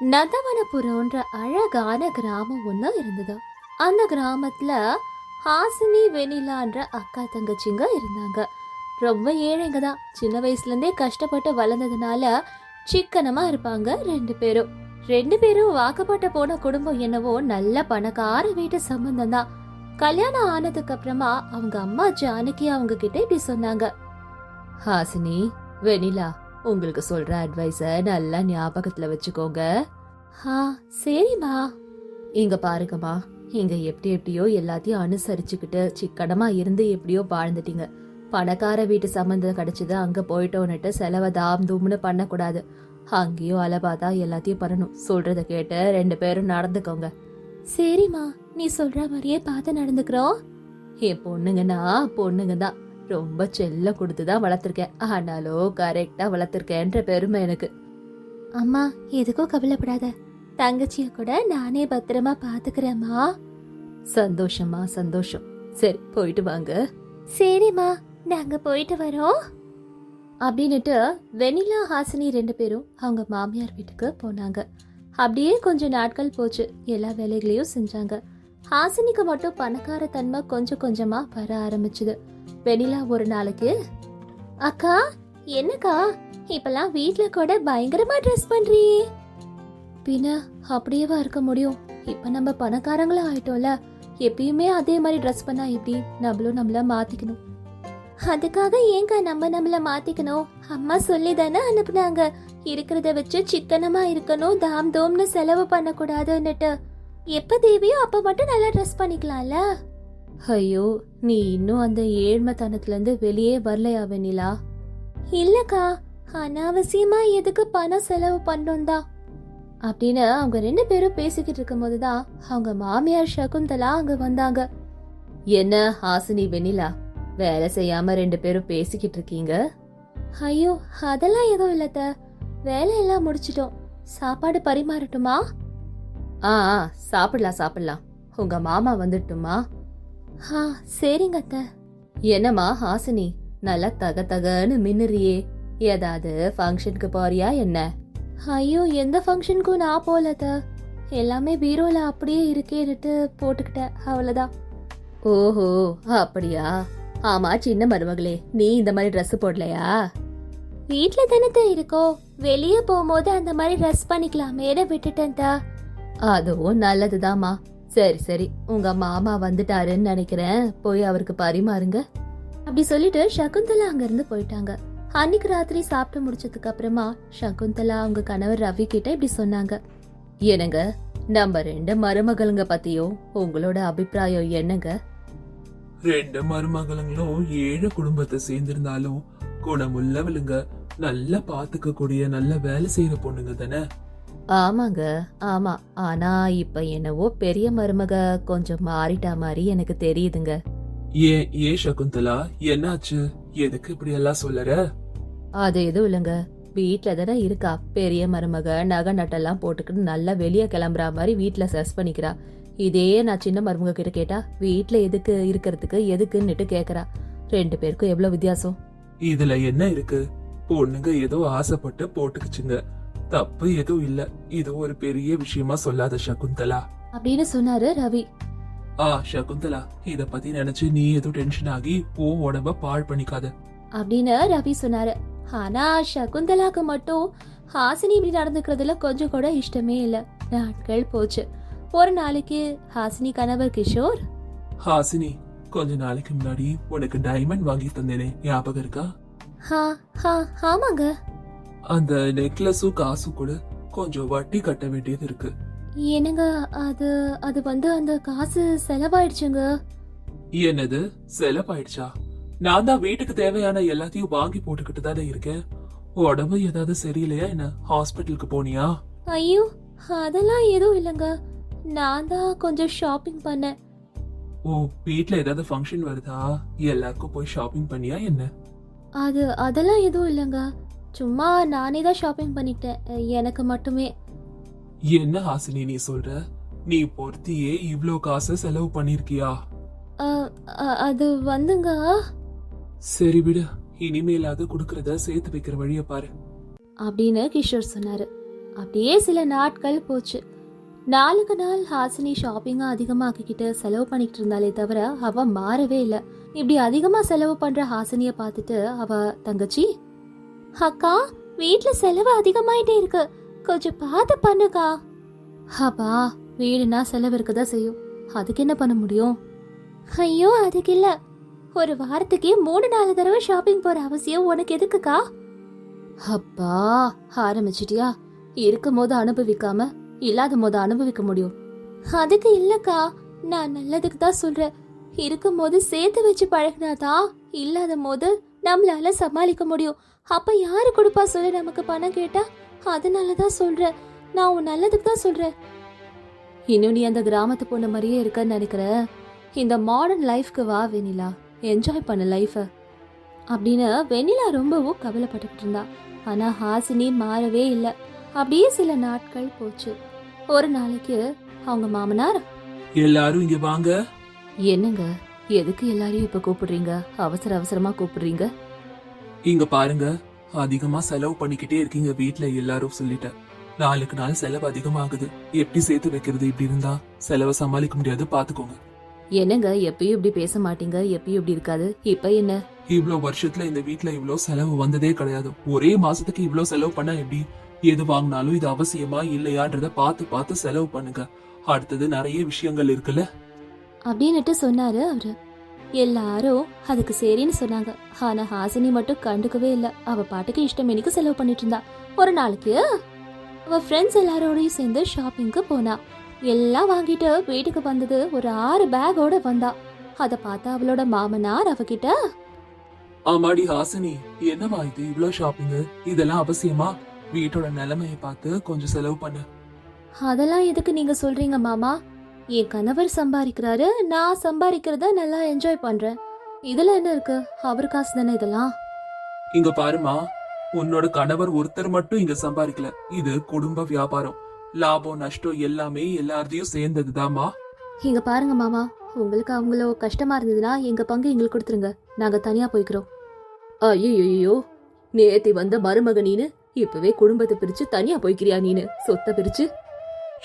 நந்தவனபுரம்ன்ற அழகான கிராமம் ஒன்று இருந்தது. அந்த கிராமத்தில் ஹாசினி வெனிலான்ற அக்கா தங்கச்சிங்க இருந்தாங்க. ரொம்ப ஏழைங்க தான். சின்ன வயசுலேருந்தே கஷ்டப்பட்டு வளர்ந்ததுனால சிக்கனமாக இருப்பாங்க ரெண்டு பேரும். ரெண்டு பேரும் வாக்கப்பட்ட போன குடும்பம் என்னவோ நல்ல பணக்கார வீட்டு சம்பந்தம் தான். கல்யாணம் ஆனதுக்கு அப்புறமா அவங்க அம்மா ஜானகி அவங்க கிட்ட இப்படி சொன்னாங்க. ஹாசினி வெனிலா உங்களுக்கு சொல்ற அட்வைஸ நல்லா ஞாபகத்துல வச்சுக்கோங்க. ஆ சரிம்மா. இங்க பாருங்கம்மா. இங்க எப்படி எப்படியோ எல்லாத்தையும் அனுசரிச்சுக்கிட்டு சிக்கனமா இருந்து எப்படியோ வாழ்ந்துட்டீங்க. பணக்கார வீட்டு சம்மந்தம் கிடைச்சது அங்க போயிட்டோன்னுட்டு செலவை தாம் தூம்னு பண்ணக்கூடாது. அங்கேயும் அலபாதா எல்லாத்தையும் பண்ணணும். சொல்றத கேட்டு ரெண்டு பேரும் நடந்துக்கோங்க. சரிம்மா. நீ சொல்ற மாதிரியே பார்த்து நடந்துக்கிறோம். என் பொண்ணுங்கன்னா பொண்ணுங்க தான். ரொம்ப செல்ல கொடுத்து தான் வளர்த்துருக்கேன். ஆனாலும் கரெக்டா வளர்த்துருக்கேன்ற பெருமை எனக்கு. அம்மா எதுக்கும் கவலைப்படாத. தங்கச்சிய கூட நானே பத்திரமா பாத்துக்கிறேம்மா. சந்தோஷமா சந்தோஷம். சரி போயிட்டு வாங்க. சரிம்மா நாங்க போயிட்டு வரோம். அப்படின்னுட்டு வெனிலா ஹாசினி ரெண்டு பேரும் அவங்க மாமியார் வீட்டுக்கு போனாங்க. அப்படியே கொஞ்சம் நாட்கள் போச்சு. எல்லா வேலைகளையும் செஞ்சாங்க. ஹாசினிக்கு மட்டும் பணக்கார தன்மை கொஞ்சம் கொஞ்சமா வர ஆரம்பிச்சுது. வெனிலா ஒரு நாளைக்கு அக்கா என்னக்கா? இப்பெல்லாம் வீட்ல கூட பயங்கரமா ட்ரெஸ் பண்றியே. பின்ன அப்படியேவா இருக்க முடியும்? இப்ப நம்ம பணக்காரங்களா ஆயிட்டோம்ல. எப்பயுமே அதே மாதிரி ட்ரெஸ் பண்ணா எப்படி? நம்மளும் நம்மள மாத்திக்கணும். அதுக்காக ஏங்க நம்ம நம்மள மாத்திக்கணும்? அம்மா சொல்லி தானே அனுப்புனாங்க. இருக்கிறத வச்சு சிக்கனமா இருக்கணும் தாம் தோம்னு செலவு பண்ணக்கூடாதுன்னுட்டு. எப்ப தேவையோ அப்ப மட்டும் நல்லா ட்ரெஸ் பண்ணிக்கலாம்ல? ஐயோ நீ இன்னும் அந்த ஏழ்மைத்தனத்துலேருந்து வெளியே வரலையா வெண்ணிலா? இல்லக்கா அனாவசியமா எதுக்கு பணம் செலவு பண்ணோம் தான் அப்படின்னு அவங்க ரெண்டு பேரும் பேசிக்கிட்டு இருக்கும்போது தான் அவங்க மாமியார் சகுந்தலா அங்க வந்தாங்க. என்ன ஹாசினி வெண்ணிலா? வேலை செய்யாம ரெண்டு பேரும் பேசிக்கிட்டு இருக்கீங்க? ஐயோ அதெல்லாம் எதுவும் இல்லத்த வேலையெல்லாம் முடிச்சிட்டோம். சாப்பாடு பரிமாறட்டுமா? ஆ ஆ, சாப்பிடலாம் சாப்பிடலாம். உங்க மாமா வந்துட்டுமா? ஆ சரிங்க அத்த. என்னம்மா ஹாசினி? நல்லா தக தகன்னு மின்னுறியே. ஏதாவது ஃபங்க்ஷனுக்கு போறியா என்ன? ஐயோ எந்த ஃபங்க்ஷனுக்கும் நான் போலத எல்லாமே பீரோல அப்படியே இருக்கேன்னுட்டு போட்டுக்கிட்டேன் அவ்வளவுதான். ஓஹோ அப்படியா? ஆமா சின்ன மருமகளே நீ இந்த மாதிரி Dress போடலையா? வீட்ல தானே இருக்கோ. வெளியே போகும்போது அந்த மாதிரி ட்ரெஸ் பண்ணிக்கலாமேன்னு விட்டுட்டேன் அதுவும் நல்லதுதாம்மா. சரி சரி. உங்க மாமா வந்துட்டாருன்னு நினைக்கிறேன். போய் அவருக்கு பரிமாறுங்க. அப்படி சொல்லிட்டு சகுந்தலா அங்கிருந்து போயிட்டாங்க. அன்னைக்கு ராத்திரி சாப்பிட்டு முடிச்சதுக்கு அப்புறமா சகுந்தலா அவங்க கணவர் ரவி கிட்ட இப்படி சொன்னாங்க. என்னங்க நம்ம ரெண்டு மருமகளுங்க பத்தியும் உங்களோட அபிப்பிராயம் என்னங்க? ரெண்டு மருமகளுங்களும் ஏழு குடும்பத்தை சேர்ந்திருந்தாலும் குணமுள்ளவளுங்க. நல்லா பாத்துக்க கூடிய நல்ல வேலை செய்யற பொண்ணுங்க தானே. ஆமாங்க ஆமா. ஆனா இப்ப என்னவோ பெரிய மருமக கொஞ்சம் மாறிட்டா மாதிரி எனக்கு தெரியுதுங்க. ஏன் ஏ சகுந்தலா? என்னாச்சு? எதுக்கு இப்படி எல்லாம் சொல்லற? அது எதுவும் இல்லைங்க. வீட்ல தானே இருக்கா. பெரிய மருமக நகை நட்டெல்லாம் போட்டுக்கிட்டு நல்லா வெளியே கிளம்புறா மாதிரி வீட்ல செஸ் பண்ணிக்கிறா. இதே நான் சின்ன மருமக கிட்ட கேட்டா வீட்ல எதுக்கு இருக்கிறதுக்கு எதுக்குன்னுட்டு கேக்குறா. ரெண்டு பேருக்கும் எவ்வளவு வித்தியாசம்? இதுல என்ன இருக்கு? பொண்ணுங்க ஏதோ ஆசைப்பட்டு போட்டுக்குச்சுங்க. தப்பு எதுவும் இல்ல. இது ஒரு பெரிய விஷயமா சொல்லாத சகுந்தலா. அப்படின்னு சொன்னாரு ரவி. ஆ சகுந்தலா இத பத்தி நினைச்சு நீ எதுவும் டென்ஷன் ஆகி ஓ உடம்ப பாழ் பண்ணிக்காத. அப்படின்னு ரவி சொன்னாரு. ஆனா சகுந்தலாக்கு மட்டும் ஹாசினி இப்படி நடந்துக்கிறதுல கொஞ்சம் கூட இஷ்டமே இல்ல. நாட்கள் போச்சு. ஒரு நாளைக்கு ஹாசினி கணவர் கிஷோர்? ஹாசினி கொஞ்ச நாளைக்கு முன்னாடி உனக்கு டைமண்ட் வாங்கி தந்தேனே. ஞாபகம் இருக்கா? ஆமாங்க. அந்த நெக்லஸும் காசும் கூட கொஞ்சம் வட்டி கட்ட வேண்டியது இருக்கு. என்னங்க அது அது வந்து அந்த காசு செலவாயிடுச்சுங்க. என்னது? செலவாயிடுச்சா? நான் தான் வீட்டுக்கு தேவையான எல்லாத்தையும் வாங்கி போட்டுக்கிட்டு தானே இருக்கேன். உடம்பு ஏதாவது சரியில்லையா என்ன? ஹாஸ்பிட்டலுக்கு போனியா? ஐயோ அதெல்லாம் எதுவும் இல்லைங்க. நான் தான் கொஞ்சம் ஷாப்பிங் பண்ணேன். ஓ வீட்ல ஏதாவது ஃபங்க்ஷன் வருதா? எல்லாருக்கும் போய் ஷாப்பிங் பண்ணியா என்ன? அது அதெல்லாம் எதுவும் இல்லைங்க. சும்மா நானே தான் ஷாப்பிங் பண்ணிட்டேன். எனக்கு மட்டுமே. என்ன ஹாசினி நீ சொல்ற? நீ பொருத்தியே இவ்ளோ காசு செலவு பண்ணிருக்கியா? அது வந்துங்க. சரி விடு. இனிமேலாவது குடுக்கறத சேர்த்து வைக்கிற வழிய பாரு. அப்படின்னு கிஷோர் சொன்னாரு. அப்படியே சில நாட்கள் போச்சு. நாளுக்கு நாள் ஹாசினி ஷாப்பிங்கை அதிகமாக்கிக்கிட்டு செலவு பண்ணிக்கிட்டு இருந்தாலே தவிர அவ மாறவே இல்லை. இப்படி அதிகமாக செலவு பண்ற ஹாசினியை பார்த்துட்டு அவ தங்கச்சி அக்கா வீட்டில் செலவு அதிகமாயிட்டே இருக்கு. கொஞ்சம் பார்த்து பண்ணுக்கா. அப்பா வீடுனா செலவு இருக்கதா செய்யும். அதுக்கு என்ன பண்ண முடியும்? ஐயோ அதுக்கு இல்ல. ஒரு வாரத்துக்கே மூணு நாலு தடவை ஷாப்பிங் போற அவசியம் உனக்கு எதுக்குக்கா? அப்பா ஆரம்பிச்சிட்டியா? இருக்கும் போது அனுபவிக்காம இல்லாத போது அனுபவிக்க முடியும். அதுக்கு இல்லக்கா. நான் நல்லதுக்கு தான் சொல்றேன். இருக்கும் போது சேர்த்து வச்சு பழகினாதான் இல்லாத போது நம்மளால சமாளிக்க முடியும். அப்ப யாரு கொடுப்பா சொல்லு நமக்கு பணம் கேட்டா? அதனால தான் சொல்றேன் நான் உன் நல்லதுக்கு தான் சொல்றேன் இன்னும் நீ அந்த கிராமத்து பொண்ணு மாதிரியே இருக்கன்னு நினைக்கிற? இந்த மாடர்ன் லைஃப்க்கு வா வெனிலா என்ஜாய் பண்ண லைஃபை அப்படின்னு வெண்ணிலா ரொம்பவும் கவலைப்பட்டுக்கிட்டு இருந்தா. ஆனா ஹாசினி மாறவே இல்லை. அப்படியே சில நாட்கள் போச்சு. ஒரு நாளைக்கு அவங்க மாமனார் எல்லாரும் இங்க வாங்க. என்னங்க? எதுக்கு எல்லாரையும் இப்ப கூப்பிடுறீங்க? அவசர அவசரமா கூப்பிடுறீங்க? இங்க பாருங்க அதிகமா செலவு பண்ணிக்கிட்டே இருக்கீங்க வீட்ல எல்லாரும் சொல்லிட்டேன் நாளுக்கு நாள் செலவு அதிகமாகுது. எப்படி சேர்த்து வைக்கிறது இப்படி இருந்தா? செலவை சமாளிக்க முடியாது பாத்துக்கோங்க. என்னங்க எப்பயும் இப்படி பேச மாட்டீங்க? எப்பயும் இப்படி இருக்காது? இப்ப என்ன? இவ்ளோ வருஷத்துல இந்த வீட்ல இவ்ளோ செலவு வந்ததே கிடையாது. ஒரே மாசத்துக்கு இவ்ளோ செலவு பண்ணா எப்படி? எது வாங்கினாலும் இது அவசியமா இல்லையான்றத பார்த்து பார்த்து செலவு பண்ணுங்க. அடுத்தது நிறைய விஷயங்கள் இருக்குல்ல? அப்படின்னுட்டு சொன்னாரு அவரு. எல்லாரும் அதுக்கு சரின்னு சொன்னாங்க. ஆனா ஹாசினி மட்டும் கண்டுக்கவே இல்ல. அவ பாட்டுக்கு இஷ்டம் எனக்கு செலவு பண்ணிட்டு இருந்தா. ஒரு நாளைக்கு அவ ஃப்ரெண்ட்ஸ் எல்லாரோடையும் சேர்ந்து ஷாப்பிங்க்கு போனா. எல்லாம் வாங்கிட்டு வீட்டுக்கு வந்தது ஒரு ஆறு பேக்கோட வந்தா. அத பார்த்தா அவளோட மாமனார் அவகிட்ட ஆமாடி ஹாசினி என்னவா இது இவ்ளோ ஷாப்பிங் இதெல்லாம் அவசியமா? வீட்டோட நிலைமையை பார்த்து கொஞ்சம் செலவு பண்ணு. அதெல்லாம் எதுக்கு நீங்க சொல்றீங்க மாமா? என் கணவர் சம்பாதிக்கிறாரு நான் சம்பாதிக்கிறத நல்லா என்ஜாய் பண்றேன். இதுல என்ன இருக்கு? அவர் காசு தானே இதெல்லாம்? இங்க பாருமா உன்னோட கணவர் ஒருத்தர் மட்டும் இங்க சம்பாதிக்கல. இது குடும்ப வியாபாரம். லாபம் நஷ்டம் எல்லாமே எல்லாத்தையும் சேர்ந்ததுதாம்மா. இங்க பாருங்க மாமா உங்களுக்கு அவங்களோ கஷ்டமா இருந்ததுன்னா எங்க பங்கு எங்களுக்கு கொடுத்துருங்க. நாங்க தனியா போய்க்கிறோம். ஐயோ நேத்தி வந்த மருமக நீனு இப்பவே குடும்பத்தை பிரிச்சு தனியா போய்க்கிறியா நீனு? சொத்தை பிரிச்சு?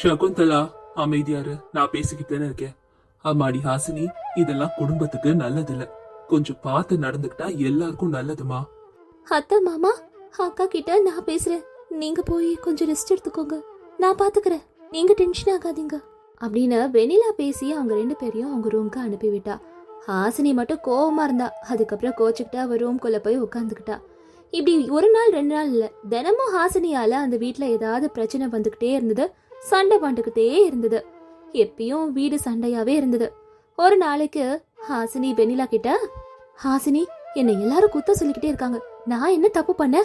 சகுந்தலா அமைதியாரு நான் பேசிக்கிட்டேன்னு இருக்கேன். அம்மாடி ஹாசினி இதெல்லாம் குடும்பத்துக்கு நல்லதில்ல. கொஞ்சம் பார்த்து நடந்துக்கிட்டா எல்லாருக்கும் நல்லதுமா? அத்தை மாமா அக்கா கிட்ட நான் பேசுறேன். நீங்க போய் கொஞ்சம் ரெஸ்ட் எடுத்துக்கோங்க. நான் பாத்துக்கிறேன். நீங்க டென்ஷன் ஆகாதீங்க. அப்படின்னு வெனிலா பேசி அவங்க ரெண்டு பேரையும் அவங்க ரூம்க்கு அனுப்பி விட்டா. ஹாசினி மட்டும் கோவமா இருந்தா அதுக்கப்புறம் கோச்சுக்கிட்டு அவ ரூம்குள்ள போய் உட்காந்துக்கிட்டா இப்படி ஒரு நாள் ரெண்டு நாள் இல்ல தினமும் ஹாசினியால அந்த வீட்டில் ஏதாவது பிரச்சனை வந்துகிட்டே இருந்தது. சண்டை பண்ணிக்கிட்டே இருந்தது. எப்பயும் வீடு சண்டையாவே இருந்தது. ஒரு நாளைக்கு ஹாசினி வெண்ணிலா கிட்ட ஹாசினி என்னை எல்லாரும் குத்த சொல்லிக்கிட்டே இருக்காங்க. நான் என்ன தப்பு பண்ண?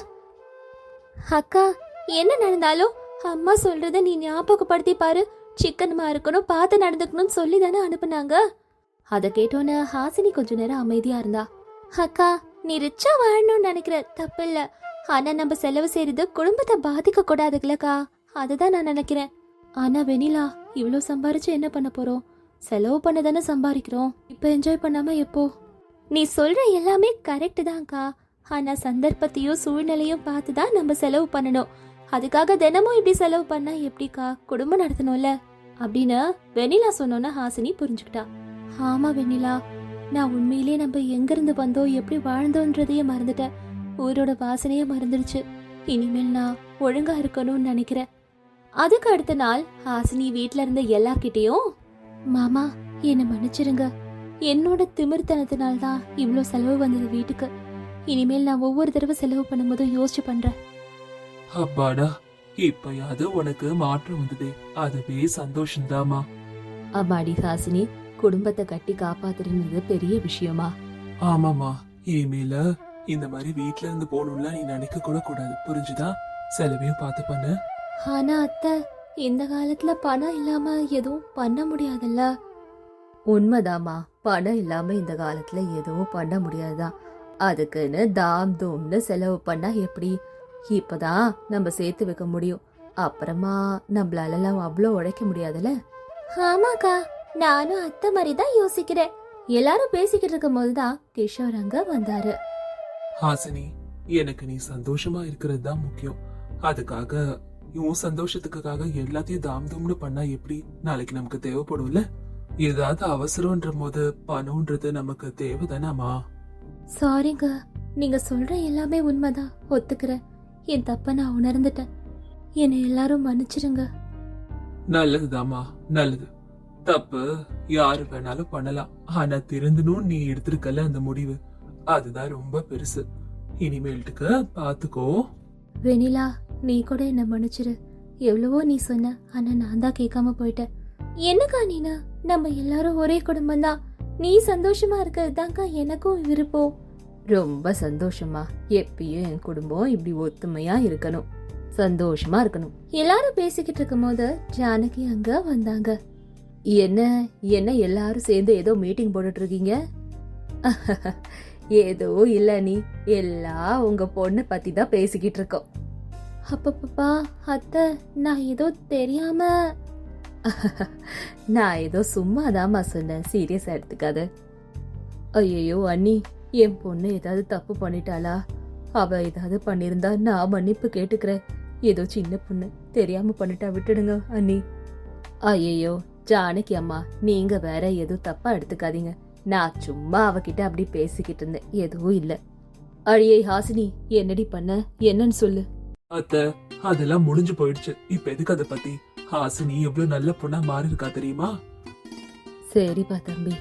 அக்கா என்ன நடந்தாலும் அம்மா சொல்றத நீ ஞாபகப்படுத்தி பாரு. சிக்கனமா இருக்கணும் பார்த்து நடந்துக்கணும்னு சொல்லி தானே அனுப்புனாங்க. அதை கேட்டோன்னு ஹாசினி கொஞ்ச நேரம் அமைதியா இருந்தா. அக்கா நீ ரிச்சா வாழணும்னு நினைக்கிற தப்பு இல்ல ஆனா நம்ம செலவு செய்யறது குடும்பத்தை பாதிக்க கூடாதுல்லக்கா அதுதான் நான் நினைக்கிறேன். ஆனா வெனிலா இவ்வளோ சம்பாரிச்சு என்ன பண்ண போறோம்? செலவு பண்ண தானே சம்பாதிக்கிறோம் இப்போ என்ஜாய் பண்ணாம எப்போ? நீ சொல்ற எல்லாமே கரெக்ட் தான்க்கா. ஆனா சந்தர்ப்பத்தையும் சூழ்நிலையும் பார்த்து தான் நம்ம செலவு பண்ணணும். அதுக்காக தினமும் இப்படி செலவு பண்ணா எப்படிக்கா? குடும்பம் நடத்தணும்ல? அப்படின்னு வெண்ணிலா சொன்னோன்னு ஹாசினி புரிஞ்சுக்கிட்டா. ஆமா வெண்ணிலா நான் உண்மையிலே நம்ம எங்க இருந்து வந்தோம் எப்படி வாழ்ந்தோன்றதையே மறந்துட்டேன். ஊரோட வாசனையே மறந்துடுச்சு. இனிமேல் நான் ஒழுங்கா இருக்கணும்னு நினைக்கிறேன். அதுக்கு அடுத்த நாள் ஹாசினி வீட்ல இருந்த எல்லார்கிட்டயும் மாமா என்னை மன்னிச்சிருங்க. என்னோட திமிர்த்தனத்தினால தான் இவ்வளோ செலவு வந்தது வீட்டுக்கு. இனிமேல் நான் ஒவ்வொரு தடவை செலவு பண்ணும்போதும் யோசிச்சு பண்றேன். அப்பாடா இப்பயாவது உனக்கு மாற்றம் வந்ததே. அதுவே சந்தோஷம்தாம்மா. அம்மாடி ஹாசினி குடும்பத்தை கட்டி காப்பாத்துறது பெரிய விஷயமா? ஆமாமா இனிமேல இந்த மாதிரி வீட்ல இருந்து போகணும்ல நீ நினைக்க கூட கூடாது. புரிஞ்சுதா? செலவையும் பார்த்து பண்ணு. ஆனா அத்தை இந்த காலத்துல பணம் இல்லாம எதுவும் பண்ண முடியாதுல்ல? உண்மைதாம்மா. பணம் இல்லாம இந்த காலத்துல எதுவும் பண்ண முடியாதுதான் அதுக்குன்னு தாம் தூம்னு செலவு பண்ணா எப்படி? இப்பதான் நம்ம சேர்த்து வைக்க முடியும். அப்புறமா நம்மளால அவ்வளோ உழைக்க முடியாதுல்ல? ஆமாக்கா. நானும் அத்தை மாதிரி தான் யோசிக்கிறேன். எல்லாரும் பேசிக்கிட்டு இருக்கும் போதுதான் கிஷோர் அங்க வந்தாரு. ஹாசினி எனக்கு நீ சந்தோஷமா இருக்கிறது தான் முக்கியம். அதுக்காக இவன் சந்தோஷத்துக்காக எல்லாத்தையும் தாம் தூம்னு பண்ணா எப்படி? நாளைக்கு நமக்கு தேவைப்படும்ல? ஏதாவது அவசரம்ன்ற போது பணம்ன்றது நமக்கு தேவைதானாமா? சாரிங்க நீங்க சொல்ற எல்லாமே உண்மைதான். ஒத்துக்கிறேன். என் தப்ப நான் உணர்ந்துட்டேன். என்னை எல்லாரும் மன்னிச்சிடுங்க. நல்லதுதாம்மா. நல்லது. தப்பு யாரு வேணாலும் பண்ணலாம். ஆனா திருந்தணும் நீ எடுத்திருக்கல அந்த முடிவு. அதுதான் ரொம்ப பெருசு. இனிமேல்ட்டுக்கு பாத்துக்கோ. வெனிலா நீ கூட என்ன மன்னிச்சிரு. எவ்வளவோ நீ சொன்ன ஆனா நான் தான் கேட்காம போயிட்டேன். என்னக்கா நீனா? நம்ம எல்லாரும் ஒரே குடும்பம் தான் நீ சந்தோஷமா இருக்கிறது தான்க்கா எனக்கும் விருப்பம். ரொம்ப சந்தோஷமா. எப்பயும் என் குடும்பம் இப்படி ஒத்துமையா இருக்கணும். சந்தோஷமா இருக்கணும். எல்லாரும் பேசிக்கிட்டு இருக்கும்போது ஜானகி அங்க வந்தாங்க. என்ன என்ன எல்லாரும் சேர்ந்து ஏதோ மீட்டிங் போட்டுட்டு இருக்கீங்க ஏதோ இல்ல நீ. எல்லாம் உங்க பொண்ணு பத்தி தான் பேசிக்கிட்டு இருக்கோம். அப்பப்பப்பா அத்தை நான் ஏதோ தெரியாம. நான் ஏதோ சும்மாதாம்மா சொன்னேன். சீரியஸாக எடுத்துக்காத. ஐயோ அண்ணி என் பொண்ணு ஏதாவது தப்பு பண்ணிட்டாளா? அவ ஏதாவது பண்ணியிருந்தா நான் மன்னிப்பு கேட்டுக்கிறேன். ஏதோ சின்ன பொண்ணு தெரியாம பண்ணிட்டா விட்டுடுங்க அண்ணி. ஐயோ ஜானகி அம்மா நீங்க வேற எதுவும் தப்பா எடுத்துக்காதீங்க. நான் சும்மா அவகிட்ட அப்படி பேசிக்கிட்டு இருந்தேன். எதுவும் இல்லை. அழியை ஹாசினி என்னடி பண்ண? என்னன்னு சொல்லு. அத்த அதெல்லாம் முடிஞ்சு போயிடுச்சு. இப்ப எதுக்கு அதை பத்தி? ஹாசினி எவ்வளவு நல்ல பொண்ணா மாறி இருக்கா தெரியுமா? சரிப்பா தம்பி.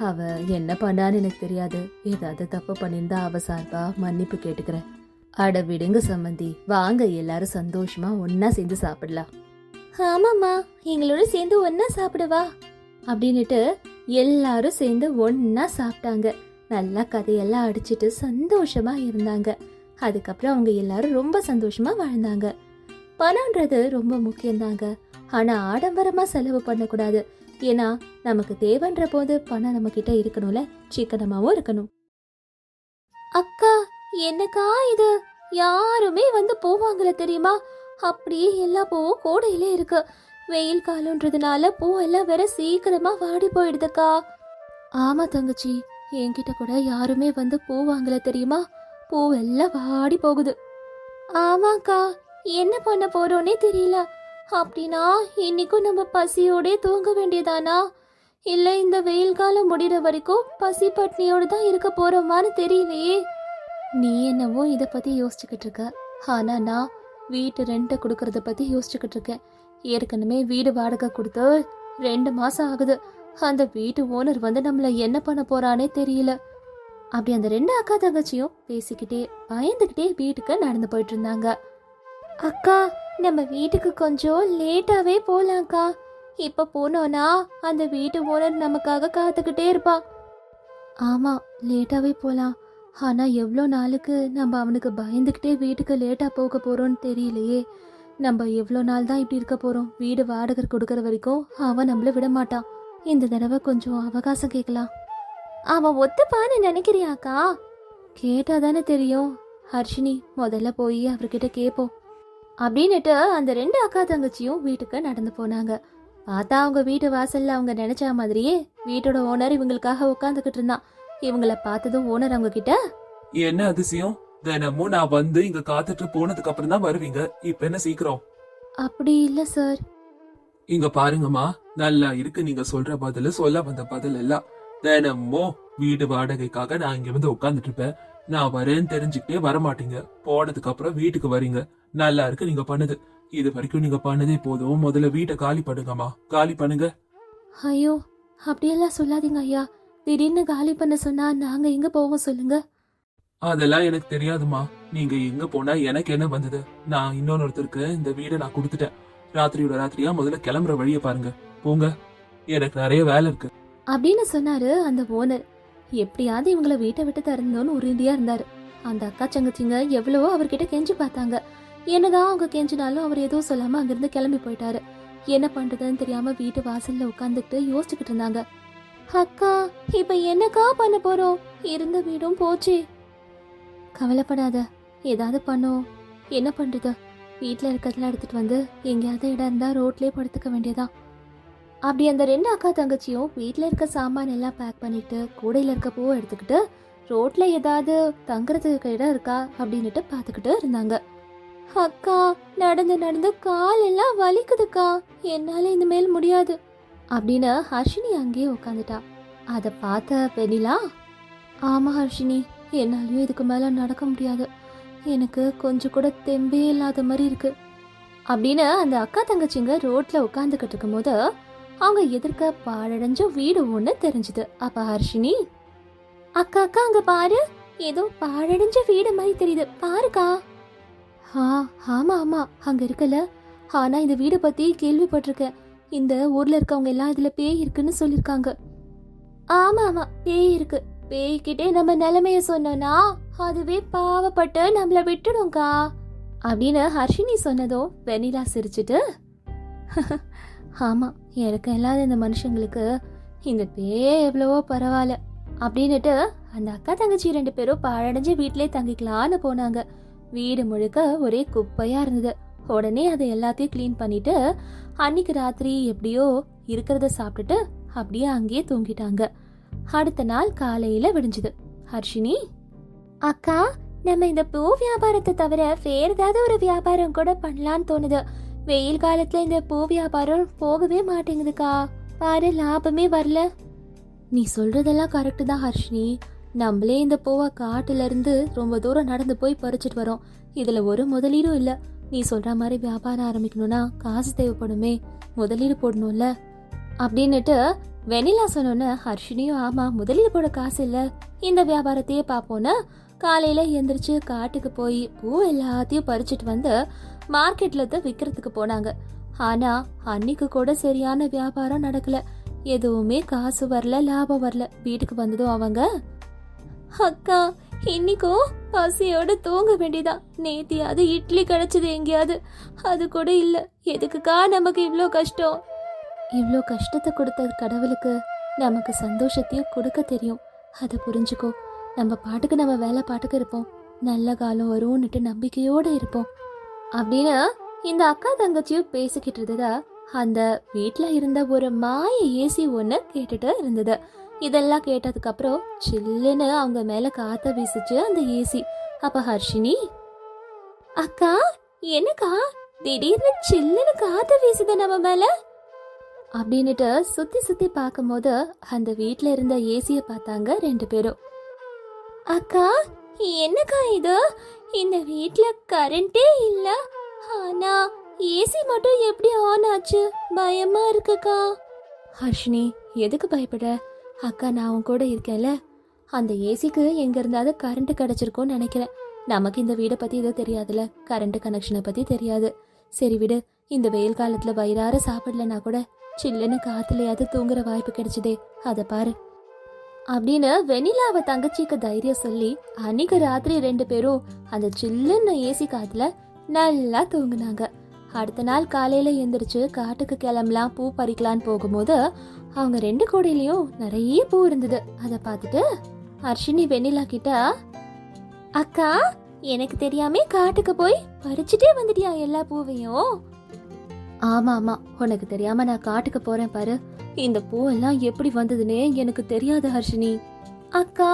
அவ என்ன பண்ணான்னு எனக்கு தெரியாது. ஏதாவது தப்பு பண்ணியிருந்தா அவ சார்பா மன்னிப்பு கேட்டுக்கிறேன். அட விடுங்க சம்மந்தி. வாங்க எல்லாரும் சந்தோஷமா ஒன்னா சேர்ந்து சாப்பிடலாம். ஆமாம்மா எங்களோட சேர்ந்து ஒன்னா சாப்பிடுவா? அப்படின்னுட்டு எல்லாரும் சேர்ந்து ஒன்னா சாப்பிட்டாங்க. நல்லா கதையெல்லாம் அடிச்சிட்டு சந்தோஷமா இருந்தாங்க. அதுக்கப்புறம் அவங்க எல்லாரும் ரொம்ப சந்தோஷமா வாழ்ந்தாங்க. பணம்ன்றது ரொம்ப முக்கியம்தாங்க. ஆனா ஆடம்பரமா செலவு பண்ணக்கூடாது. ஏன்னா நமக்கு தேவைன்ற போது பணம் நம்ம கிட்ட இருக்கணும்ல சிக்கனமாவும் இருக்கணும். அக்கா என்னக்கா இது? யாருமே வந்து போவாங்கள தெரியுமா? அப்படியே எல்லா பூவும் கோடையிலே இருக்கு. வெயில் காலம்ன்றதுனால பூ எல்லாம் வேற சீக்கிரமா வாடி போயிடுதுக்கா. ஆமா தங்கச்சி என்கிட்ட கூட யாருமே வந்து பூ வாங்கல தெரியுமா? பூ எல்லாம் வாடி போகுது. ஆமாக்கா என்ன பண்ண போறோன்னே தெரியல. அப்படின்னா இன்னைக்கும் நம்ம பசியோடே தூங்க வேண்டியதானா? இல்ல இந்த வெயில் காலம் முடிகிற வரைக்கும் பசி பட்னியோடு தான் இருக்க போறோமான்னு தெரியலையே. நீ என்னவோ இதை பத்தி யோசிச்சுக்கிட்டு இருக்க. ஆனா நான் வீட்டு ரெண்ட்டை கொடுக்கறத பத்தி யோசிச்சுக்கிட்டு இருக்கேன். ஏற்கனவே வீடு வாடகை கொடுத்து ரெண்டு மாசம் ஆகுது. அந்த வீட்டு ஓனர் வந்து நம்மள என்ன பண்ண போறானே தெரியல. அப்படி அந்த ரெண்டு அக்கா தங்கச்சியும் பேசிக்கிட்டே பயந்துக்கிட்டே வீட்டுக்கு நடந்து போயிட்டு இருந்தாங்க. அக்கா நம்ம வீட்டுக்கு கொஞ்சம் லேட்டாவே போலாம்க்கா. இப்ப போனோம்னா அந்த வீட்டு ஓனர் நமக்காக காத்துக்கிட்டே இருப்பான். ஆமா லேட்டாவே போலாம். ஆனா எவ்வளோ நாளுக்கு நம்ம அவனுக்கு பயந்துக்கிட்டே வீட்டுக்கு லேட்டா போக போறோம்னு தெரியலையே. நம்ம எவ்வளோ நாள் தான் இப்படி இருக்க போறோம். வீடு வாடகை கொடுக்கற வரைக்கும் அவன் நம்மள விட மாட்டான். இந்த தடவை கொஞ்சம் அவகாசம் கேட்கலாம். அவன் ஒத்துப்பான்னு நினைக்கிறியாக்கா? கேட்டா தானே தெரியும். ஹர்ஷினி முதல்ல போய் அவர்கிட்ட கேட்போம் அப்படின்னுட்டு அந்த ரெண்டு அக்கா தங்கச்சியும் வீட்டுக்கு நடந்து போனாங்க. பார்த்தா அவங்க வீட்டு வாசல்ல அவங்க நினைச்ச மாதிரியே வீட்டோட ஓனர் இவங்களுக்காக உட்காந்துக்கிட்டு இருந்தான். இவங்கள பார்த்ததும் ஓனர் அவங்க கிட்ட என்ன அதிசயம்? தினமும் நான் வந்து இங்க காத்துட்டு போனதுக்கு அப்புறம் தான் வருவீங்க. இப்ப என்ன சீக்கிரம்? அப்படி இல்ல சார். இங்க பாருங்கம்மா. நல்லா இருக்கு. நீங்க சொல்ற பதில சொல்ல வந்த பதில் எல்லாம் தினமும் வீடு வாடகைக்காக நான் இங்க வந்து உட்கார்ந்துட்டு இருப்பேன் நான் வரேன்னு தெரிஞ்சுக்கிட்டே வரமாட்டீங்க. போனதுக்கு அப்புறம் வீட்டுக்கு வரீங்க. நல்லா இருக்கு நீங்க பண்ணது. இது வரைக்கும் நீங்க பண்ணதே போதும். முதல்ல வீட்டை காலி பண்ணுங்கம்மா. காலி பண்ணுங்க. ஐயோ அப்படியெல்லாம் சொல்லாதீங்க ஐயா. திடீர்னு காலி பண்ண சொன்னா நாங்க எங்க போவோம் சொல்லுங்க. அதெல்லாம் எனக்கு தெரியாதுமா நீங்க எங்க போனா எனக்கு என்ன வந்தது? நான் இன்னொருத்தருக்கு இந்த வீடை நான் கொடுத்துட்டேன். ராத்திரியோட ராத்திரியா முதல்ல கிளம்புற வழியை பாருங்க. போங்க. எனக்கு நிறைய வேலை இருக்கு. அப்படின்னு சொன்னாரு அந்த ஓனர். எப்படியாவது இவங்களை வீட்டை விட்டு திறந்தோன்னு உறுதியா இருந்தாரு. அந்த அக்கா சங்கச்சிங்க எவ்வளவோ அவர்கிட்ட கெஞ்சி பார்த்தாங்க. என்னதான் அவங்க கெஞ்சினாலும் அவர் எதுவும் சொல்லாம அங்கிருந்து கிளம்பி போயிட்டாரு. என்ன பண்றதுன்னு தெரியாம வீட்டு வாசல்ல உட்காந்துக்கிட்டு யோசிச்சுக்கிட்டு இருந்தாங்க. அக்கா இப்ப என்னக்கா பண்ண போறோம்? இருந்த வீடும் போச்சு. கவலைப்படாத ஏதாவது பண்ணோம். என்ன பண்றது? வீட்டில் இருக்கிறதெல்லாம் எடுத்துட்டு வந்து எங்கேயாவது இடம் இருந்தா ரோட்லயே படுத்துக்க வேண்டியதா அப்படி அந்த ரெண்டு அக்கா தங்கச்சியும் வீட்டில் இருக்க சாமான் எல்லாம் பேக் பண்ணிட்டு கூடையில இருக்க பூவை எடுத்துக்கிட்டு ரோட்ல ஏதாவது தங்குறதுக்கு இடம் இருக்கா அப்படின்னுட்டு பார்த்துக்கிட்டு இருந்தாங்க. அக்கா நடந்து நடந்து காலெல்லாம் வலிக்குதுக்கா. என்னால இனிமேல் முடியாது. அப்படின்னு ஹர்ஷினி அங்கேயே உட்காந்துட்டா அதை பார்த்த வெண்ணிலா ஆமா ஹர்ஷினி என்னாலையும் இதுக்கு மேல நடக்க முடியாது. எனக்கு கொஞ்சம் கூட தெம்பே இல்லாத மாதிரி இருக்கு. அப்படின்னு அந்த அக்கா தங்கச்சிங்க ரோட்ல உட்காந்துக்கிட்டு இருக்கும்போது அவங்க எதிர்க்க பாழடைஞ்ச வீடு ஒன்று தெரிஞ்சுது. அப்ப ஹர்ஷினி அக்கா அக்கா அங்க பாரு. ஏதோ பாழடைஞ்ச வீடு மாதிரி தெரியுது. பாருக்கா. ஆ ஆமா ஆமா. அங்க இருக்கல ஆனா இந்த வீடை பத்தி கேள்விப்பட்டிருக்கேன். இந்த ஊர்ல இருக்கவங்க எல்லாம் இதுல பேய் இருக்குன்னு சொல்லிருக்காங்க. ஆமா ஆமா. பேய் இருக்கு. பேய்கிட்டே நம்ம நிலைமைய சொன்னோம்னா அதுவே பாவப்பட்டு நம்மள விட்டுடும்க்கா. அப்படின்னு ஹர்ஷினி சொன்னதோ வெனிலா சிரிச்சிட்டு ஆமாம் எனக்கு இல்லாத இந்த மனுஷங்களுக்கு இந்த பேயே எவ்வளவோ பரவாயில்ல அப்படின்னுட்டு அந்த அக்கா தங்கச்சி ரெண்டு பேரும் பாழடைஞ்சு வீட்டிலே தங்கிக்கலான்னு போனாங்க. வீடு முழுக்க ஒரே குப்பையாக இருந்தது. உடனே அதை எல்லாத்தையும் க்ளீன் பண்ணிட்டு அன்னைக்கு ராத்திரி எப்படியோ இருக்கிறத சாப்பிட்டுட்டு அப்படியே அங்கேயே தூங்கிட்டாங்க. அடுத்த நாள் காலையில் விடிஞ்சுது. ஹர்ஷினி? அக்கா நம்ம இந்த பூ வியாபாரத்தை தவிர வேற ஏதாவது ஒரு வியாபாரம் கூட பண்ணலான்னு தோணுது. வெயில் காலத்துல இந்த பூ வியாபாரம் போகவே மாட்டேங்குதுக்கா. பாரு லாபமே வரல. நீ சொல்றதெல்லாம் கரெக்டு தான் ஹர்ஷினி. நம்மளே இந்த பூவை காட்டுல இருந்து ரொம்ப தூரம் நடந்து போய் பறிச்சிட்டு வரோம். இதுல ஒரு முதலீடும் இல்ல. நீ சொல்ற மாதிரி வியாபாரம் ஆரம்பிக்கணும்னா காசு தேவைப்படுமே. முதலீடு போடணும்ல. அப்படின்னுட்டு வெனிலா சொன்னோன்னு ஹர்ஷினியும் ஆமா முதலீடு போட காசு இல்ல. இந்த வியாபாரத்தையே பார்ப்போன்னு காலையில எந்திரிச்சு காட்டுக்கு போய் பூ எல்லாத்தையும் பறிச்சிட்டு வந்து மார்க்கெட்ல தான் விற்கிறதுக்கு போனாங்க. ஆனா அன்னைக்கு கூட சரியான வியாபாரம் நடக்கல. எதுவுமே காசு வரல லாபம் வரல. வீட்டுக்கு வந்ததும் அவங்க அக்கா இன்னைக்கும் பசியோட தூங்க வேண்டியதா? நேத்தியாவது இட்லி கிடைச்சது எங்கேயாவது. அது கூட இல்ல. எதுக்குக்கா நமக்கு இவ்ளோ கஷ்டம்? இவ்ளோ கஷ்டத்தை கொடுத்த கடவுளுக்கு நமக்கு சந்தோஷத்தையும் கொடுக்க தெரியும். அதை புரிஞ்சுக்கோ. நம்ம பாட்டுக்கு நம்ம வேலை பாட்டுக்கு இருப்போம். நல்ல காலம் வரும்னுட்டு நம்பிக்கையோட இருப்போம். அப்படின்னு இந்த அக்கா தங்கச்சியும் பேசிக்கிட்டு இருந்ததா அந்த வீட்டில் இருந்த ஒரு மாய ஏசி ஒன்று கேட்டுட்டு இருந்தது. இதெல்லாம் கேட்டதுக்கு அப்புறம் சில்லுன்னு அவங்க மேல காத்த வீசுச்சு அந்த ஏசி. அப்ப ஹர்ஷினி அக்கா என்னக்கா? திடீர்னு சில்லுன்னு காத்த வீசுது நம்ம மேல? அப்படின்னுட்டு சுத்தி சுத்தி பார்க்கும்போது அந்த வீட்டில் இருந்த ஏசிய பார்த்தாங்க ரெண்டு பேரும். அக்கா என்னக்கா இது? இந்த வீட்ல கரண்டே இல்ல. ஆனா ஏசி மட்டும் எப்படி ஆன் ஆச்சு? பயமா இருக்குக்கா. ஹர்ஷினி எதுக்கு பயப்பட? அக்கா நான் உன் கூட இருக்கேன்ல. அந்த ஏசிக்கு எங்க இருந்தாவது கரண்ட் கிடைச்சிருக்கும்னு நினைக்கிறேன். நமக்கு இந்த வீடை பத்தி எதுவும் தெரியாதுல கரண்ட் கனெக்ஷனை பத்தி தெரியாது. சரி விடு இந்த வெயில் காலத்துல வயிறார சாப்பிடலனா கூட சில்லுன்னு காத்துலயாவது தூங்குற வாய்ப்பு கிடைச்சதே. அதை பாரு. அப்படின்னு வெனிலாவை தங்கச்சிக்கு தைரியம் சொல்லி அன்னைக்கு ராத்திரி ரெண்டு பேரும் அந்த சில்லுன்னு ஏசி காத்துல நல்லா தூங்குனாங்க. அடுத்த நாள் காலையில எந்திரிச்சு காட்டுக்கு கிளம்பலாம் பூ பறிக்கலான்னு போகும்போது அவங்க ரெண்டு கோடையிலயும் நிறைய பூ இருந்தது. அதை பார்த்துட்டு ஹர்ஷினி வெண்ணிலா கிட்ட அக்கா எனக்கு தெரியாம காட்டுக்கு போய் பறிச்சுட்டே வந்துட்டியா எல்லா பூவையும்? ஆமா ஆமா உனக்கு தெரியாம நான் காட்டுக்கு போறேன் பாரு. இந்த பூவெல்லாம் எப்படி வந்ததுன்னே எனக்கு தெரியாது ஹர்ஷினி. அக்கா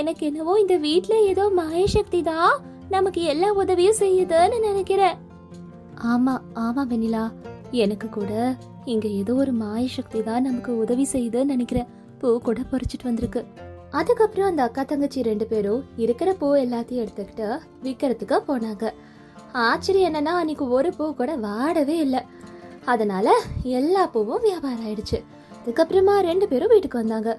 எனக்கு என்னவோ இந்த வீட்ல ஏதோ மாயசக்தி தான் நமக்கு எல்லா உதவியும் செய்யுதுன்னு நினைக்கிறேன் ஆமா ஆமா வெண்ணிலா. எனக்கு கூட இங்க ஏதோ ஒரு மாய சக்தி தான் நமக்கு உதவி செய்யுதுன்னு நினைக்கிறேன் பூ கூட பறிச்சிட்டு வந்திருக்கு. அதுக்கப்புறம் அந்த அக்கா தங்கச்சி ரெண்டு பேரும் இருக்கிற பூ எல்லாத்தையும் எடுத்துக்கிட்டு விற்கிறதுக்கு போனாங்க. ஆச்சரியம் என்னன்னா அன்னைக்கு ஒரு பூ கூட வாடவே இல்லை. அதனால எல்லா பூவும் வியாபாரம் ஆயிடுச்சு. அதுக்கப்புறமா ரெண்டு பேரும் வீட்டுக்கு வந்தாங்க.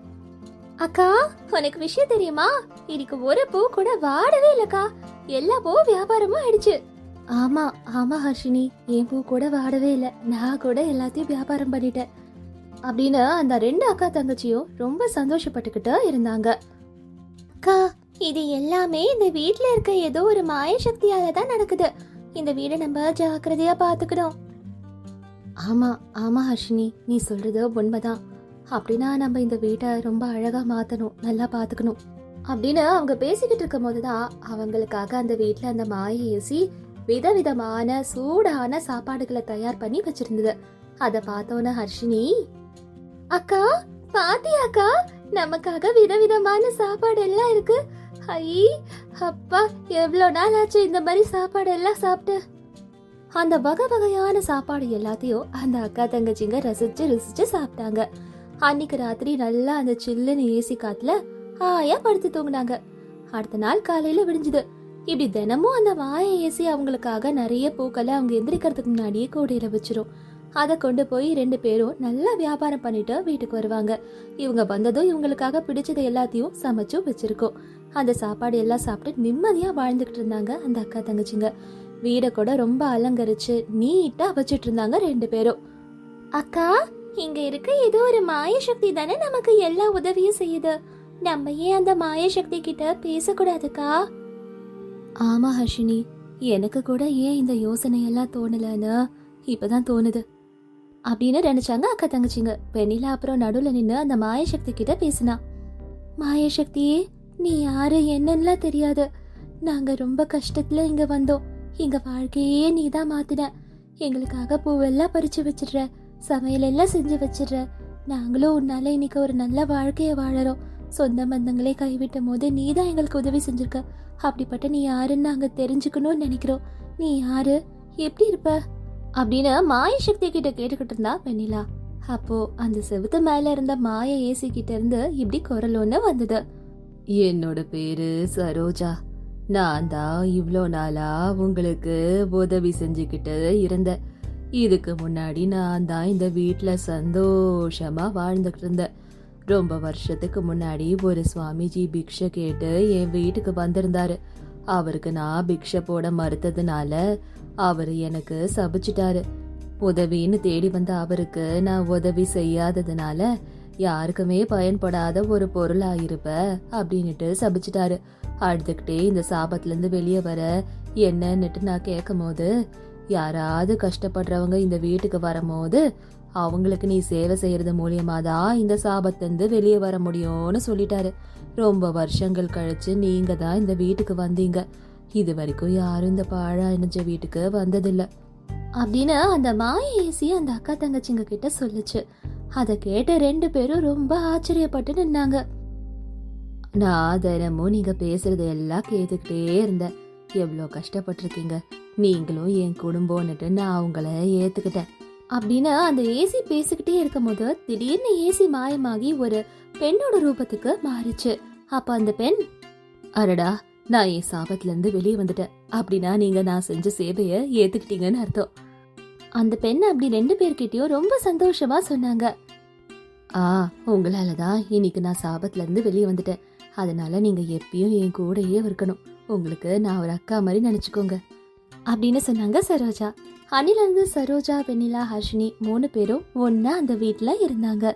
அக்கா உனக்கு விஷயம் தெரியுமா? இன்னைக்கு ஒரு பூ கூட வாடவே இல்லக்கா. எல்லா பூவும் வியாபாரமும் ஆயிடுச்சு. ஆமா ஆமா ஹர்ஷினி என் பூ கூட வாடவே இல்லை. நான் கூட எல்லாத்தையும் வியாபாரம் பண்ணிட்டேன். அப்படின்னு அந்த ரெண்டு அக்கா தங்கச்சியும் ரொம்ப சந்தோஷப்பட்டுக்கிட்டு இருந்தாங்க. அக்கா இது எல்லாமே இந்த வீட்ல இருக்க ஏதோ ஒரு மாய சக்தியால தான் நடக்குது. இந்த வீடை நம்ம ஜாக்கிரதையா பாத்துக்கணும் ஆமாம் ஆமாம் ஹர்ஷினி நீ சொல்கிறது உண்மைதான். அப்படின்னா நம்ம இந்த வீட்டை ரொம்ப அழகாக மாற்றணும் நல்லா பார்த்துக்கணும் அப்படின்னு அவங்க பேசிக்கிட்டு இருக்கும் போது தான் அவங்களுக்காக அந்த வீட்டில் அந்த மாயை ஏசி விதவிதமான சூடான சாப்பாடுகளை தயார் பண்ணி வச்சிருந்தது. அதை பார்த்தோன்னு ஹர்ஷினி அக்கா பாத்தியாக்கா நமக்காக விதவிதமான சாப்பாடு எல்லாம் இருக்கு. ஐ அப்பா எவ்வளோ நாள் ஆச்சு இந்த மாதிரி சாப்பாடு எல்லாம் சாப்பிட்டு? அந்த வகை வகையான சாப்பாடு எல்லாத்தையும் அந்த அக்கா தங்கச்சிங்க ரசிச்சு ரசிச்சு சாப்பிட்டாங்க. அன்னைக்கு ராத்திரி நல்லா அந்த சில்லுன்னு ஏசி காத்துல ஆயா படுத்து தூங்கினாங்க. அடுத்த நாள் காலையில விடிஞ்சுது. இப்படி தினமும் அந்த வாய ஏசி அவங்களுக்காக நிறைய பூக்களை அவங்க எந்திரிக்கிறதுக்கு முன்னாடியே கூடையில வச்சிரும். அதை கொண்டு போய் ரெண்டு பேரும் நல்லா வியாபாரம் பண்ணிட்டு வீட்டுக்கு வருவாங்க. இவங்க வந்ததும் இவங்களுக்காக பிடிச்சது எல்லாத்தையும் சமைச்சும் வச்சிருக்கோம். அந்த சாப்பாடு எல்லாம் சாப்பிட்டு நிம்மதியா வாழ்ந்துகிட்டு இருந்தாங்க அந்த அக்கா தங்கச்சிங்க. வீடை கூட ரொம்ப அலங்கரிச்சு நீட்டா வச்சிட்டு இருந்தாங்க ரெண்டு பேரும். அக்கா இங்க இருக்க ஏதோ ஒரு மாய சக்தி தானே நமக்கு எல்லா உதவியும் செய்யுது. நம்ம ஏன் அந்த மாய சக்தி கிட்ட பேசக்கூடாதுக்கா? ஆமா ஹர்ஷினி. எனக்கு கூட ஏன் இந்த யோசனையெல்லாம் தோணலன்னு இப்பதான் தோணுது. அப்படின்னு நினைச்சாங்க அக்கா தங்கச்சிங்க. வெண்ணிலா அப்புறம் நடுவுல நின்னு அந்த மாயசக்தி கிட்ட பேசினா மாயசக்தியே நீ யாரு என்னன்னா தெரியாது. நாங்க ரொம்ப கஷ்டத்துல இங்க வந்தோம். எங்க வாழ்க்கையே நீ தான் மாத்தின. எங்களுக்காக பூவெல்லாம் பறிச்சு வச்சிடுற. சமையல் எல்லாம் செஞ்சு வச்சிடுற. நாங்களும் உன்னால இன்னைக்கு ஒரு நல்ல வாழ்க்கையை வாழறோம். சொந்த பந்தங்களே கைவிட்டும் போது நீ தான் எங்களுக்கு உதவி செஞ்சிருக்க. அப்படிப்பட்ட நீ யாருன்னு நாங்க தெரிஞ்சுக்கணும்னு நினைக்கிறோம். நீ யாரு? எப்படி இருப்ப? அப்படின்னு மாய சக்தி கிட்ட கேட்டுக்கிட்டு இருந்தா வெண்ணிலா. அப்போ அந்த செவுத்து மேல இருந்த மாய ஏசி கிட்ட இருந்து இப்படி குரல் ஒண்ணு வந்தது. என்னோட பேரு சரோஜா. நான் தான் இவ்வளோ நாளா உங்களுக்கு உதவி செஞ்சுக்கிட்டு இருந்தேன். இதுக்கு முன்னாடி நான் தான் இந்த வீட்டில் சந்தோஷமா வாழ்ந்துகிட்டு இருந்தேன். ரொம்ப வருஷத்துக்கு முன்னாடி ஒரு சுவாமிஜி பிக்ஷை கேட்டு என் வீட்டுக்கு வந்திருந்தாரு. அவருக்கு நான் பிக்ஷை போட மறுத்ததுனால அவர் எனக்கு சபிச்சிட்டாரு. உதவின்னு தேடி வந்த அவருக்கு நான் உதவி செய்யாததுனால யாருக்குமே பயன்படாத ஒரு பொருளாக இருப்ப அப்படின்னுட்டு சபிச்சிட்டாரு. அழுதுகிட்டே இந்த சாபத்திலேருந்து வெளியே வர என்னன்னுட்டு நான் கேட்கும் போது யாராவது கஷ்டப்படுறவங்க இந்த வீட்டுக்கு வரும்போது அவங்களுக்கு நீ சேவை செய்யறது மூலியமா தான் இந்த சாபத்திலேருந்து வெளியே வர முடியும்னு சொல்லிட்டாரு. ரொம்ப வருஷங்கள் கழிச்சு நீங்க தான் இந்த வீட்டுக்கு வந்தீங்க. இது வரைக்கும் யாரும் இந்த பாழா இணைஞ்ச வீட்டுக்கு வந்ததில்லை. அப்படின்னு அந்த மாய ஏசி அந்த அக்கா தங்கச்சிங்க கிட்ட சொல்லுச்சு. அதை கேட்ட ரெண்டு பேரும் ரொம்ப ஆச்சரியப்பட்டு நின்னாங்க. நான் தினமும் நீங்கள் பேசுறது எல்லாம் கேட்டுக்கிட்டே இருந்தேன். எவ்வளோ கஷ்டப்பட்டிருக்கீங்க? நீங்களும் என் குடும்பம்னுட்டு நான் அவங்கள ஏற்றுக்கிட்டேன் அப்படின்னு அந்த ஏசி பேசிக்கிட்டே இருக்கும் போது திடீர்னு ஏசி மாயமாகி ஒரு பெண்ணோட ரூபத்துக்கு மாறிச்சு. அப்போ அந்த பெண் அடடா நான் என் சாபத்துலேருந்து வெளியே வந்துட்டேன். அப்படின்னா நீங்கள் நான் செஞ்ச சேவையை ஏற்றுக்கிட்டீங்கன்னு அர்த்தம். அந்த பெண் அப்படி ரெண்டு பேர்கிட்டயும் ரொம்ப சந்தோஷமாக சொன்னாங்க. ஆ உங்களால தான் இன்னைக்கு நான் சாபத்துலேருந்து வெளியே வந்துட்டேன். அதனால நீங்கள் எப்பயும் என் கூடயே இருக்கணும். உங்களுக்கு நான் ஒரு அக்கா மாதிரி நினச்சிக்கோங்க. அப்படின்னு சொன்னாங்க சரோஜா. அன்னிலிருந்து சரோஜா வெண்ணிலா ஹர்ஷினி மூணு பேரும் ஒன்றா அந்த வீட்டில் இருந்தாங்க.